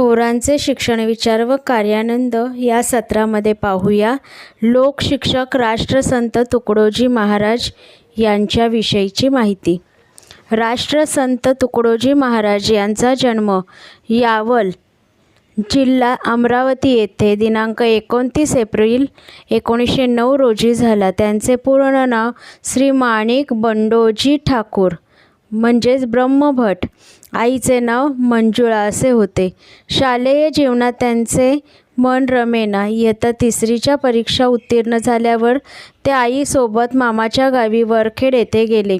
थोरांचे शिक्षण विचार व कार्यानंद या सत्रामध्ये पाहूया. लोकशिक्षक राष्ट्रसंत तुकडोजी महाराज यांच्याविषयीची माहिती. राष्ट्रसंत तुकडोजी महाराज यांचा जन्म यावल जिल्हा अमरावती येथे दिनांक एकोणतीस एप्रिल एकोणीसशे नऊ रोजी झाला. त्यांचे पूर्ण नाव श्री माणिक बंडोजी ठाकूर म्हणजेच ब्रह्मभट. आईचे नाव मंजुळा असे होते. शालेय जीवनात त्यांचे मन रमेना. इयत्ता तिसरीच्या परीक्षा उत्तीर्ण झाल्यावर ते आईसोबत मामाच्या गावी वरखेड येथे गेले.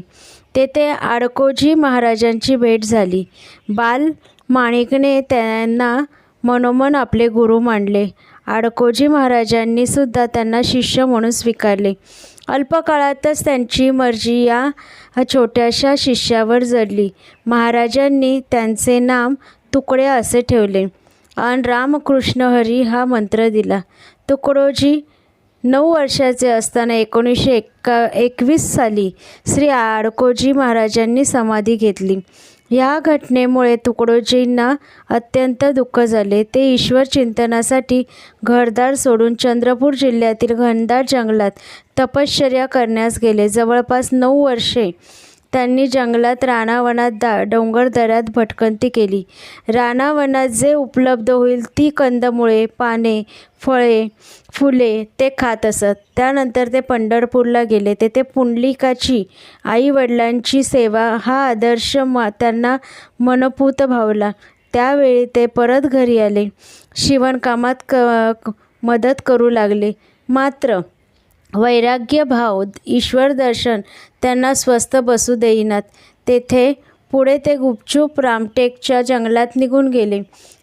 तेथे आडकोजी महाराजांची भेट झाली. बाल माणिकने त्यांना मनोमन आपले गुरु मानले. आडकोजी महाराजांनी सुद्धा त्यांना शिष्य म्हणून स्वीकारले. अल्पकाळातच त्यांची मर्जी या छोट्याशा शिष्यावर जडली. महाराजांनी त्यांचे नाम तुकडे असे ठेवले. आणि रामकृष्ण हरी हा मंत्र दिला. तुकडोजी नऊ वर्षाचे असताना एकोणीसशे एक्का एकवीस साली श्री आडकोजी महाराजांनी समाधी घेतली. या घटनेमुळे तुकडोजींना अत्यंत दुःख झाले. ते ईश्वर चिंतनासाठी घरदार सोडून चंद्रपूर जिल्ह्यातील घनदाट जंगलात तपश्चर्या करण्यास गेले. जवळपास नऊ वर्षे त्यांनी जंगलात रानावनात दा डोंगरदऱ्यात भटकंती केली. रानावनात जे उपलब्ध होईल ती कंदमुळे पाने फळे फुले ते खात असत. त्यानंतर ते पंढरपूरला गेले. तेथे पुंडलिकाची आईवडिलांची सेवा हा आदर्श मा त्यांना मनपूत भावला. त्यावेळी ते परत घरी आले. शिवणकामात क मदत करू लागले. मात्र वैराग्य भाव ईश्वर दर्शन त्यांना स्वस्थ बसू देईनात. तेथे पुढे ते गुपचूप रामटेकच्या जंगलात निघून गेले.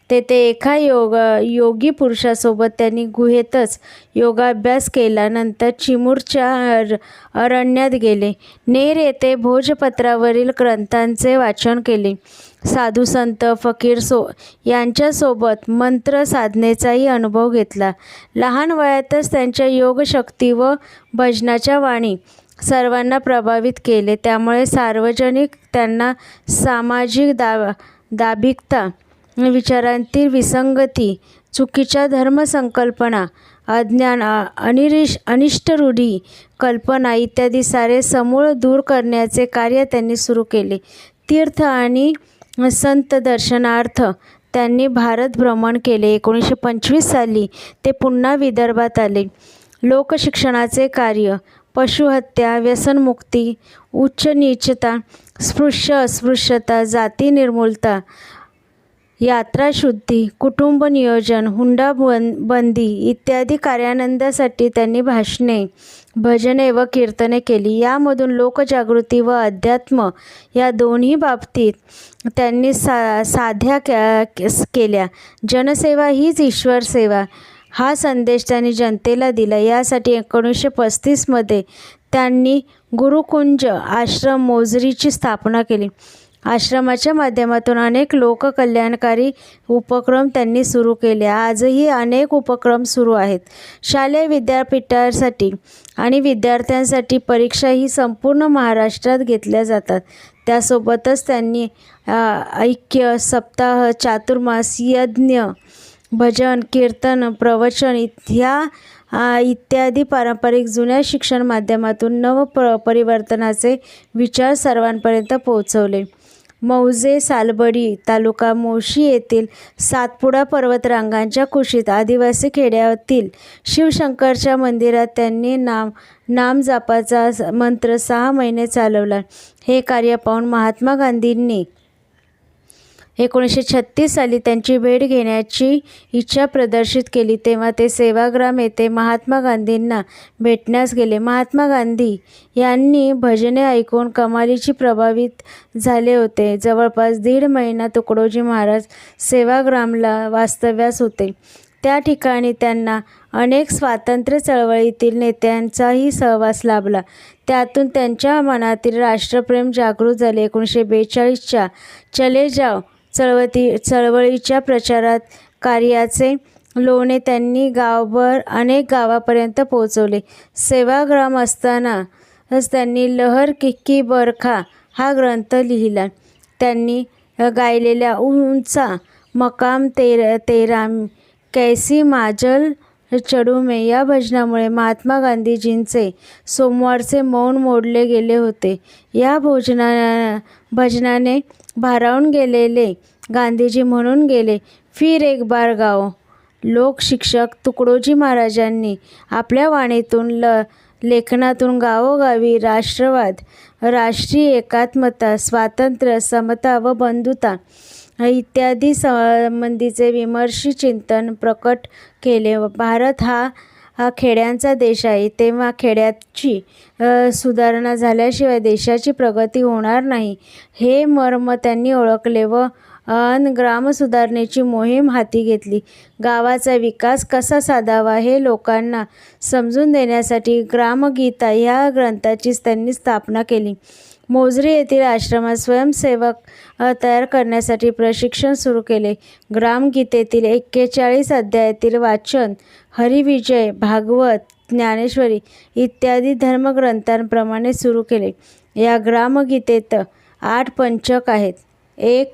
तेथे एका योग योगी पुरुषासोबत त्यांनी गुहेतच योगाभ्यास केला. नंतर चिमूरच्या अर अरण्यात गेले. नेर येथे भोजपत्रावरील ग्रंथांचे वाचन केले. साधू संत फकीर सो यांच्यासोबत मंत्र साधनेचाही अनुभव घेतला. लहान वयातच त्यांच्या योगशक्ती व भजनाच्या वाणी सर्वांना प्रभावित केले. त्यामुळे सार्वजनिक त्यांना सामाजिक दा दाभिकता विचारांतील विसंगती चुकीच्या धर्मसंकल्पना अज्ञान अनिरिश अनिष्ट रूढी कल्पना इत्यादी सारे समूळ दूर करण्याचे कार्य त्यांनी सुरू केले. तीर्थ आणि संत दर्शनार्थ त्यांनी भारत भ्रमण केले. एकोणीसशे पंचवीस साली ते पुन्हा विदर्भात आले. लोकशिक्षणाचे कार्य पशुहत्या व्यसनमुक्ती उच्च नीचता स्पृश्य अस्पृश्यता जाती निर्मूलता यात्राशुद्धी कुटुंब नियोजन हुंडा बन बंदी इत्यादी कार्यानंदासाठी त्यांनी भाषणे भजने व कीर्तने केली. यामधून लोकजागृती व अध्यात्म या दोन्ही बाबतीत त्यांनी सा साध्या केल्या. जनसेवा हीच ईश्वर सेवा. हा संदेश त्यांनी जनतेला दिला. यासाठी एकोणीसशे पस्तीसमध्ये त्यांनी गुरुकुंज आश्रम मोजरीची स्थापना केली. आश्रमाच्या माध्यमातून अनेक लोककल्याणकारी उपक्रम त्यांनी सुरू केले. आजही अनेक उपक्रम सुरू आहेत. शालेय विद्यापीठासाठी आणि विद्यार्थ्यांसाठी परीक्षा ही संपूर्ण महाराष्ट्रात घेतल्या जातात. त्यासोबतच त्यांनी ऐक्य सप्ताह चातुर्मास यज्ञ भजन कीर्तन प्रवचन ह्या इत्यादी पारंपरिक जुन्या शिक्षण माध्यमातून नव प परिवर्तनाचे विचार सर्वांपर्यंत पोहोचवले. मौजे सालबडी तालुका मोशी येथील सातपुडा पर्वतरांगांच्या कुशीत आदिवासी खेड्यातील शिवशंकरच्या मंदिरात त्यांनी नाम नामजापाचा मंत्र सहा महिने चालवला. हे कार्य पाहून महात्मा गांधींनी एकोणीसशे छत्तीस साली त्यांची भेट घेण्याची इच्छा प्रदर्शित केली. तेव्हा ते सेवाग्राम येथे महात्मा गांधींना भेटण्यास गेले. महात्मा गांधी यांनी भजने ऐकून कमालीची प्रभावित झाले होते. जवळपास दीड महिना तुकडोजी महाराज सेवाग्रामला वास्तव्यास होते. त्या ठिकाणी त्यांना अनेक स्वातंत्र्य चळवळीतील नेत्यांचाही सहवास लाभला. त्यातून त्यांच्या मनातील राष्ट्रप्रेम जागृत झाले. एकोणीसशे बेचाळीसच्या चले जाव चळवती चळवळीच्या प्रचारात कार्याचे लोणे त्यांनी गावभर अनेक गावापर्यंत पोहोचवले. सेवाग्राम असतानाच त्यांनी लहर किक्की बरखा हा ग्रंथ लिहिला. त्यांनी गायलेल्या उंचा मकाम तेर तेरा कैसी माजल चढू मे या भजनामुळे महात्मा गांधीजींचे सोमवारचे मौन मोडले गेले होते. या भोजना भजनाने भारावून गेलेले गांधीजी म्हणून गेले फिर एक बार गाओ. लोकशिक्षक तुकडोजी महाराजांनी आपल्या वाणीतून ल लेखनातून गावोगावी राष्ट्रवाद राष्ट्रीय एकात्मता स्वातंत्र्य समता व बंधुता इत्यादी संबंधीचे विमर्शी चिंतन प्रकट केले. भारत हा हा खेड्यांचा देश आहे. तेव्हा खेड्याची सुधारणा झाल्याशिवाय देशाची प्रगती होणार नाही. हे मर्म त्यांनी ओळखले व अन ग्रामसुधारणेची मोहीम हाती घेतली. गावाचा विकास कसा साधावा हे लोकांना समजून देण्यासाठी ग्रामगीता ह्या ग्रंथाचीच त्यांनी स्थापना केली. मोजरी येथील आश्रमात स्वयंसेवक तयार करण्यासाठी प्रशिक्षण सुरू केले. ग्रामगीतेतील एक्केचाळीस अध्यायातील वाचन हरिविजय भागवत ज्ञानेश्वरी इत्यादी धर्मग्रंथांप्रमाणे सुरू केले. या ग्रामगीतेत आठ पंचक आहेत. एक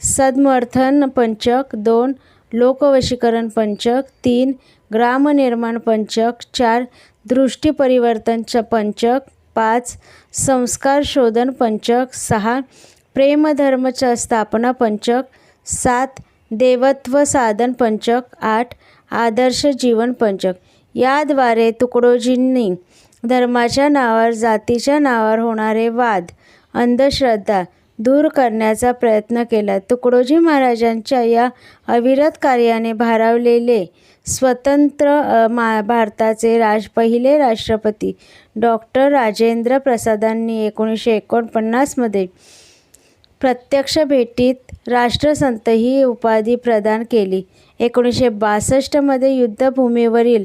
सद्मर्थन पंचक दोन लोकवशीकरण पंचक तीन ग्रामनिर्माण पंचक चार दृष्टीपरिवर्तन पंचक पाच संस्कार शोधन पंचक सहा प्रेमधर्म स्थापना पंचक सात देवत्व साधन पंचक आठ आदर्श जीवन पंचक. याद्वारे तुकडोजींनी धर्माच्या नावावर जातीच्या नावावर होणारे वाद अंधश्रद्धा दूर करण्याचा प्रयत्न केला. तुकडोजी महाराजांच्या या अविरत कार्याने भारावलेले स्वतंत्र मा भारताचे राज पहिले राष्ट्रपती डॉक्टर राजेंद्र प्रसादांनी एकोणीसशे एकोणपन्नासमध्ये प्रत्यक्ष भेटीत राष्ट्रसंत ही उपाधी प्रदान केली. एकोणीसशे बासष्टमध्ये युद्धभूमीवरील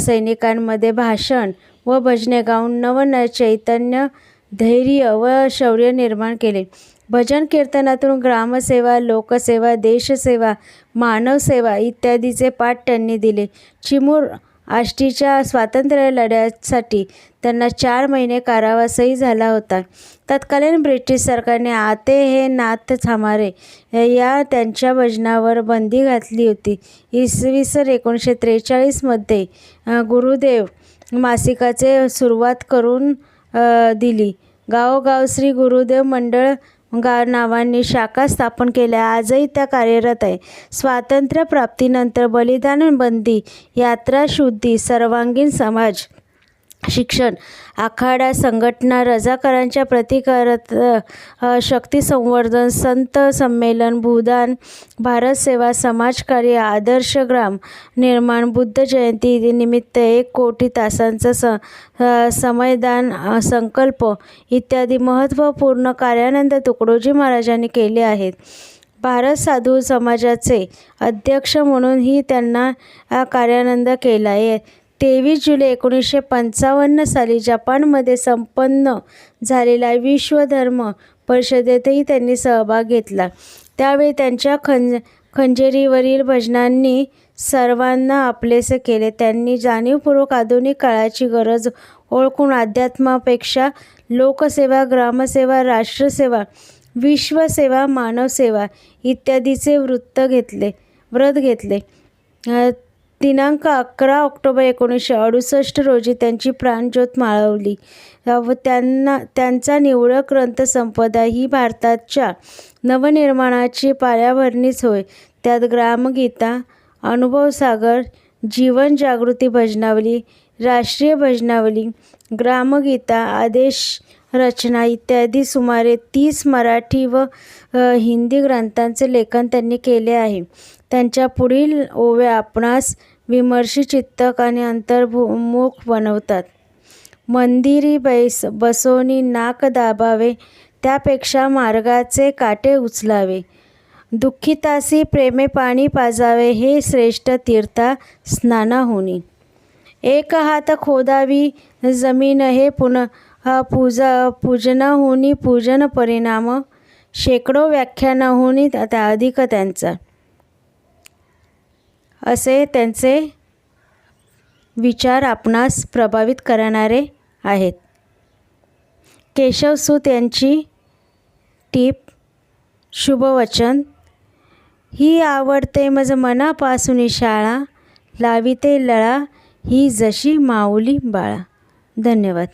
सैनिकांमध्ये भाषण व भजने गाऊन नव चैतन्य धैर्य व शौर्य निर्माण केले. भजन कीर्तनातून ग्रामसेवा लोकसेवा देशसेवा मानवसेवा इत्यादीचे पाठ त्यांनी दिले. चिमूर आष्टीच्या स्वातंत्र्य लढ्यासाठी त्यांना चार महिने कारावासही झाला होता. तत्कालीन ब्रिटिश सरकारने आते हे नाथ थामारे या त्यांच्या भजनावर बंदी घातली होती. इसवी सन एकोणीसशे त्रेचाळीसमध्ये गुरुदेव मासिकाचे सुरुवात करून दिली. गावोगाव श्री गुरुदेव मंडळ गा नावांनी शाखा स्थापन केल्या. आजही त्या कार्यरत आहे. स्वातंत्र्यप्राप्तीनंतर बलिदान बंदी यात्रा शुद्धी सर्वांगीण समाज शिक्षण. आखाडा संघटना रजाकारांच्या प्रतिकारात शक्ती संवर्धन संत संमेलन भूदान भारत सेवा समाजकार्य आदर्श ग्राम निर्माण बुद्ध जयंती निमित्त एक कोटी तासांचं स समयदान संकल्प इत्यादी महत्त्वपूर्ण कार्यानंद तुकडोजी महाराजांनी केले आहेत. भारत साधू समाजाचे अध्यक्ष म्हणूनही त्यांना कार्यानंद केला आहे तेवीस जुलै एकोणीसशे पंचावन्न साली जपानमध्ये संपन्न झालेल्या विश्वधर्म परिषदेतही त्यांनी सहभाग घेतला. त्यावेळी त्यांच्या खंज खंजेरीवरील भजनांनी सर्वांना आपलेसे केले. त्यांनी जाणीवपूर्वक आधुनिक काळाची गरज ओळखून अध्यात्मापेक्षा लोकसेवा ग्रामसेवा राष्ट्रसेवा विश्वसेवा मानवसेवा इत्यादीचे वृत्त घेतले व्रत घेतले. दिनांक अकरा ऑक्टोबर एकोणीसशे अडुसष्ट रोजी त्यांची प्राणज्योत माळवली. व त्यांना त्यांचा निवडक ग्रंथसंपदा ही भारताच्या नवनिर्माणाची पायाभरणीच होय. त्यात ग्रामगीता अनुभवसागर जीवन जागृती भजनावली राष्ट्रीय भजनावली ग्रामगीता आदेश रचना इत्यादी सुमारे तीस मराठी व हिंदी ग्रंथांचे लेखन त्यांनी केले आहे. त्यांच्या पुढील ओव्या आपणास विमर्शी चित्तक आणि अंतर्मुख बनवतात. मंदिरी बैस बसोनी नाक दाबावे त्यापेक्षा मार्गाचे काटे उचलावे. दुःखितासी प्रेमे पाणी पाजावे हे श्रेष्ठ तीर्था स्नाना स्नानाहुनी. एक हात खोदावी जमीन हे पुन पूजा पूजनाहुनी पूजन परिणाम. शेकडो व्याख्यानाहुनी त्या अधिक त्यांचा. असे त्यांचे विचार आपणास प्रभावित करणारे आहेत. केशवसूत यांची टीप शुभवचन ही आवडते मज मनापासून शाळा लाविते लळा ही जशी माऊली बाळा. धन्यवाद.